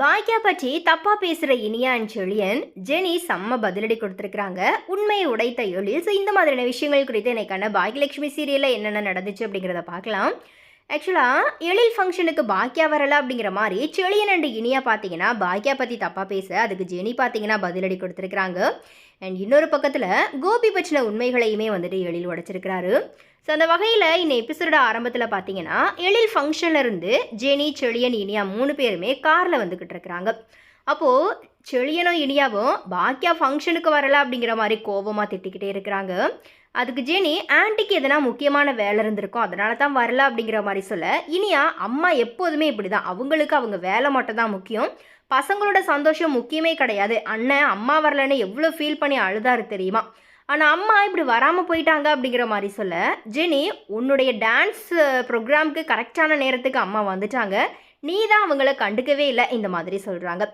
பாக்கியா பற்றி தப்பா பேசுற இனியா அண்ட் செழியன் ஜெனி செம்ம பதிலடி கொடுத்துருக்காங்க உண்மையை உடைத்த எழில். ஸோ இந்த மாதிரியான விஷயங்கள் குறித்து எனக்கான பாக்கியலட்சுமி சீரியலில் என்னென்ன நடந்துச்சு அப்படிங்கிறத பார்க்கலாம். ஆக்சுவலாக எழில் ஃபங்க்ஷனுக்கு பாக்கியா வரல அப்படிங்கிற மாதிரி செளியன் அண்ட் இனியா பார்த்தீங்கன்னா பாக்கியா பற்றி தப்பாக பேச அதுக்கு ஜெனி பார்த்தீங்கன்னா பதிலடி கொடுத்துருக்குறாங்க. அண்ட் இன்னொரு பக்கத்தில் கோபி பற்றின உண்மைகளையுமே வந்துட்டு எழில் உடைச்சிருக்கிறாரு. ஸோ அந்த வகையில் இந்த எபிசோட ஆரம்பத்தில் பார்த்தீங்கன்னா எழில் ஃபங்க்ஷன்ல இருந்து ஜெனி செளியன் இனியா மூணு பேருமே காரில் வந்துக்கிட்டு இருக்கிறாங்க. அப்போது செளியனும் இனியாவும் பாக்கியா ஃபங்க்ஷனுக்கு வரல அப்படிங்கிற மாதிரி கோபமாக திட்டிக்கிட்டே இருக்கிறாங்க. அதுக்கு ஜெனி ஆன்ட்டிக்கு எதனா முக்கியமான வேலை இருந்திருக்கும் அதனால தான் வரல அப்படிங்கிற மாதிரி சொல்ல. இனியா அம்மா எப்போதுமே இப்படி தான் அவங்களுக்கு அவங்க வேலை மட்டும் தான் முக்கியம். பசங்களோட சந்தோஷம் முக்கியமே கிடையாது. அண்ணன் அம்மா வரலன்னு எவ்வளோ ஃபீல் பண்ணி அழுதாரு தெரியுமா? ஆனால் அம்மா இப்படி வராமல் போயிட்டாங்க அப்படிங்கிற மாதிரி சொல்ல. ஜெனி உன்னுடைய டான்ஸ் ப்ரோக்ராம்க்கு கரெக்டான நேரத்துக்கு அம்மா வந்துட்டாங்க. நீ தான் அவங்கள கண்டுக்கவே இல்லை இந்த மாதிரி சொல்கிறாங்க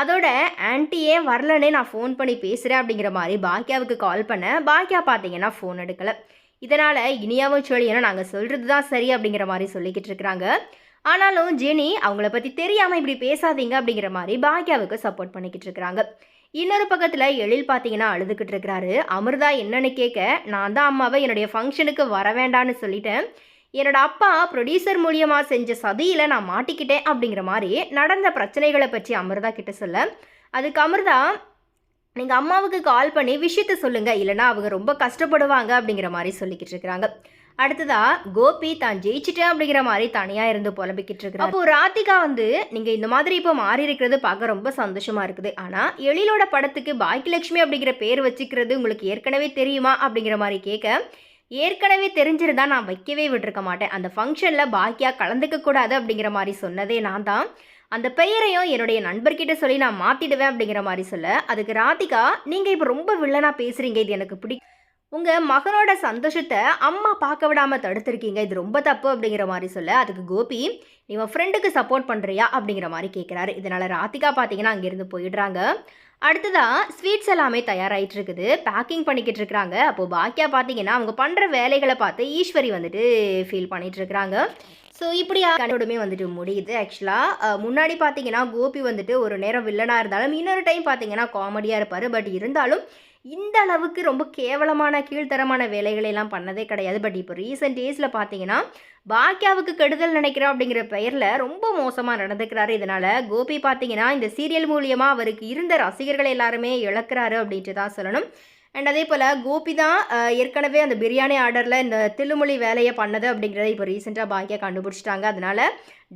அதோட ஆன்ட்டியே ஏன் நான் ஃபோன் பண்ணி பேசுகிறேன் அப்படிங்கிற மாதிரி பாக்கியாவுக்கு கால் பண்ணேன். பாக்கியா பார்த்தீங்கன்னா ஃபோன் எடுக்கலை. இதனால் இனியாவும் சொல்லியனும் நாங்கள் சொல்கிறது தான் சரி அப்படிங்கிற மாதிரி சொல்லிக்கிட்டு இருக்கிறாங்க. ஆனாலும் ஜெனி அவங்கள பற்றி தெரியாமல் இப்படி பேசாதீங்க அப்படிங்கிற மாதிரி பாக்கியாவுக்கு சப்போர்ட் பண்ணிக்கிட்டு இருக்கிறாங்க. இன்னொரு பக்கத்தில் எழில் பார்த்தீங்கன்னா அழுதுகிட்டு இருக்கிறாரு. அமிர்தா என்னன்னு கேட்க நான் தான் அம்மாவை என்னுடைய ஃபங்க்ஷனுக்கு வர வேண்டான்னு சொல்லிட்டேன். என்னோட அப்பா ப்ரொடியூசர் மூலியமாக செஞ்ச சதியில் நான் மாட்டிக்கிட்டேன் அப்படிங்கிற மாதிரி நடந்த பிரச்சனைகளை பற்றி அமிர்தா கிட்ட சொல்ல. அதுக்கு அமிர்தா நீங்கள் அம்மாவுக்கு கால் பண்ணி விஷயத்த சொல்லுங்கள் இல்லைனா அவங்க ரொம்ப கஷ்டப்படுவாங்க அப்படிங்கிற மாதிரி சொல்லிக்கிட்டு இருக்கிறாங்க. அடுத்ததா கோபி தான் ஜெயிச்சிட்டேன் அப்படிங்கிற மாதிரி தனியாக இருந்து புலம்பிக்கிட்டு இருக்கிறாங்க அப்போ ராதிகா வந்து நீங்கள் இந்த மாதிரி இப்போ மாறி இருக்கிறது பார்க்க ரொம்ப சந்தோஷமாக இருக்குது. ஆனால் எழிலோட படத்துக்கு பாக்கியலட்சுமி அப்படிங்கிற பேர் வச்சுக்கிறது உங்களுக்கு ஏற்கனவே தெரியுமா? அப்படிங்கிற மாதிரி கேட்க ஏற்கனவே தெரிஞ்சிருந்தா நான் வைக்கவே விட்டுருக்க மாட்டேன். அந்த ஃபங்க்ஷனில் பாக்கியா கலந்துக்கக்கூடாது அப்படிங்கிற மாதிரி சொன்னதே நான் தான். அந்த பெயரையும் என்னுடைய நண்பர்கிட்ட சொல்லி நான் மாற்றிடுவேன் அப்படிங்கிற மாதிரி சொல்ல. அதுக்கு ராதிகா நீங்கள் இப்போ ரொம்ப வில்லனாக பேசுகிறீங்க இது எனக்கு பிடி உங்கள் மகனோட சந்தோஷத்தை அம்மா பார்க்க விடாமல் தடுத்திருக்கீங்க. இது ரொம்ப தப்பு அப்படிங்கிற மாதிரி சொல்ல அதுக்கு கோபி நீ உன் ஃப்ரெண்டுக்கு சப்போர்ட் பண்ணுறியா அப்படிங்கிற மாதிரி கேட்குறாரு இதனால் ராதிகா பார்த்தீங்கன்னா அங்கேருந்து போயிடுறாங்க. அடுத்ததாக ஸ்வீட்ஸ் எல்லாமே தயாராகிட்டு இருக்குது பேக்கிங் பண்ணிக்கிட்டு இருக்கிறாங்க அப்போது பாக்கியா பார்த்தீங்கன்னா அவங்க பண்ணுற வேலைகளை பார்த்து ஈஸ்வரி வந்துட்டு ஃபீல் பண்ணிகிட்டு இருக்கிறாங்க ஸோ இப்படி கண்டோடுமே வந்துட்டு முடியுது ஆக்சுவலாக முன்னாடி பார்த்தீங்கன்னா கோபி வந்துட்டு ஒரு நேரம் வில்லனாக இருந்தாலும் இன்னொரு டைம் பார்த்தீங்கன்னா காமெடியாக இருப்பார். பட் இருந்தாலும் இந்த அளவுக்கு ரொம்ப கேவலமான கீழ்த்தரமான வேலைகளை எல்லாம் பண்ணதே கிடையாது. பட் இப்போ ரீசெண்ட் டேஸில் பார்த்தீங்கன்னா பாக்கியாவுக்கு கெடுதல் நினைக்கிறோம் அப்படிங்கிற பெயரில் ரொம்ப மோசமாக நடந்துக்கிறாரு. இதனால் கோபி பார்த்தீங்கன்னா இந்த சீரியல் மூலியமாக அவருக்கு இருந்த ரசிகர்கள் எல்லாருமே இழக்கிறாரு அப்படின்ட்டு தான் சொல்லணும். அண்ட் அதே போல் கோபி தான் ஏற்கனவே அந்த பிரியாணி ஆர்டரில் இந்த தில்லுமொழி வேலையை பண்ணது அப்படிங்கிறத இப்போ ரீசெண்டாக பாக்கியா கண்டுபிடிச்சிட்டாங்க. அதனால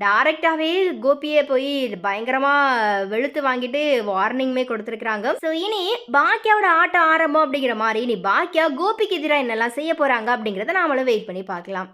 டைரெக்டாகவே கோபியை போய் பயங்கரமாக வெளுத்து வாங்கிட்டு வார்னிங்குமே கொடுத்துருக்குறாங்க. ஸோ இனி பாக்கியாவோட ஆட்டம் ஆரம்பம் அப்படிங்கிற மாதிரி இனி பாக்கியா கோபிக்கு எதிராக என்னெல்லாம் செய்ய போகிறாங்க அப்படிங்கிறத நாமளும் வெயிட் பண்ணி பார்க்கலாம்.